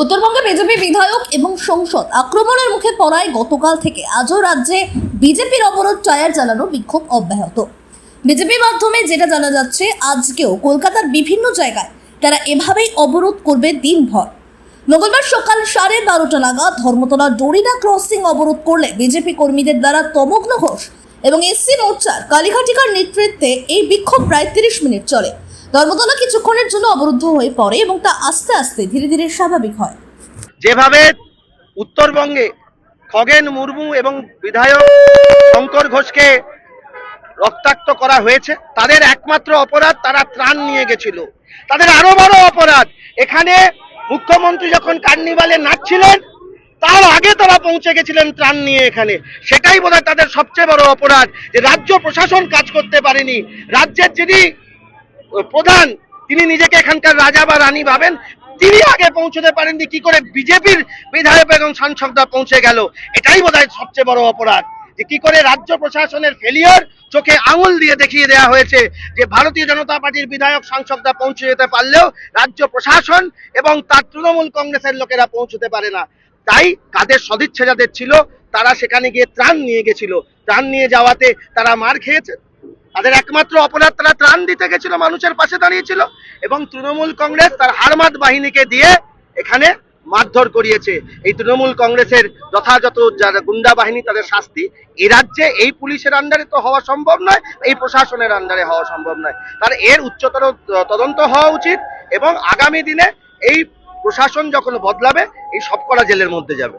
উত্তরবঙ্গে বিজেপি বিধায়ক এবং সংসদ আক্রমণের মুখে পড়ায় গতকাল থেকে আজও রাজ্যে বিজেপির অবরোধ টায়ার চালানো বিক্ষোভ অব্যাহত। বিজেপি মাধ্যমে যেটা জানা যাচ্ছে, আজকেও কলকাতার বিভিন্ন জায়গায় তারা এভাবেই অবরোধ করবে দিনভর। মঙ্গলবার সকাল সাড়ে বারোটা নাগাদ ধর্মতলা ডোরিনা ক্রসিং অবরোধ করলে বিজেপি কর্মীদের দ্বারা তমগ্ন ঘোষ এবং এসসি মোর্চার কালীঘাটিকার নেতৃত্বে এই বিক্ষোভ প্রায় তিরিশ মিনিট চলে। ধর্মতলা কিছুক্ষণের জন্য অবরুদ্ধ হয়ে পড়ে এবং তা আস্তে আস্তে ধীরে ধীরে স্বাভাবিক হয়। যেভাবে উত্তরবঙ্গে খগেন মুর্মু এবং বিধায়ক শঙ্কর ঘোষকে রক্তাক্ত করা হয়েছে, তাদের একমাত্র অপরাধ তারা ত্রাণ নিয়ে গেছিল। তাদের আরও বড় অপরাধ এখানে মুখ্যমন্ত্রী যখন কার্নিভালে নাচছিলেন, তার আগে তারা পৌঁছে গেছিলেন ত্রাণ নিয়ে এখানে। সেটাই বোধহয় তাদের সবচেয়ে বড় অপরাধ যে রাজ্য প্রশাসন কাজ করতে পারেনি। রাজ্যের যিনি প্রধান, তিনি নিজেকে এখানকার রাজা বা রানী ভাবেন, তিনি আগে পৌঁছতে পারেননি। কি করে বিজেপির বিধায়ক এবং সাংসদরা পৌঁছে গেল? এটাই বোধহয় সবচেয়ে বড় অপরাধ। যে কি করে রাজ্য প্রশাসনের ফেলিয়র চোখে আঙুল দিয়ে দেখিয়ে দেওয়া হয়েছে যে ভারতীয় জনতা পার্টির বিধায়ক সাংসদরা পৌঁছে যেতে পারলেও রাজ্য প্রশাসন এবং তার তৃণমূল কংগ্রেসের লোকেরা পৌঁছতে পারে না। তাই কাদের সদিচ্ছা যাদের ছিল, তারা সেখানে গিয়ে ত্রাণ নিয়ে গেছিল। ত্রাণ নিয়ে যাওয়াতে তারা মার খেয়েছে। তাদের একমাত্র অপরাধ, তারা ত্রাণ দিতে গেছিল, মানুষের পাশে দাঁড়িয়েছিল এবং তৃণমূল কংগ্রেস তার হারমাত বাহিনীকে দিয়ে এখানে মারধর করিয়েছে। এই তৃণমূল কংগ্রেসের যথাযথ যারা গুন্ডা বাহিনী, তাদের শাস্তি। এ রাজ্যে এই পুলিশের আন্ডারে তো হওয়া সম্ভব নয়, এই প্রশাসনের আন্ডারে হওয়া সম্ভব নয়। তার এর উচ্চতর তদন্ত হওয়া উচিত এবং আগামী দিনে এই প্রশাসন যখন বদলাবে, এই সবকটা জেলের মধ্যে যাবে।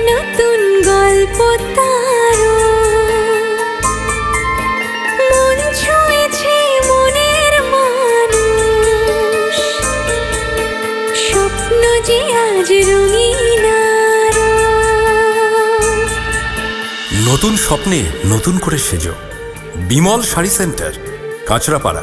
নতুন গল্প স্বপ্ন যে আজ নতুন স্বপ্নে নতুন করে সেজ। Bimal sari centre Kanchrapara.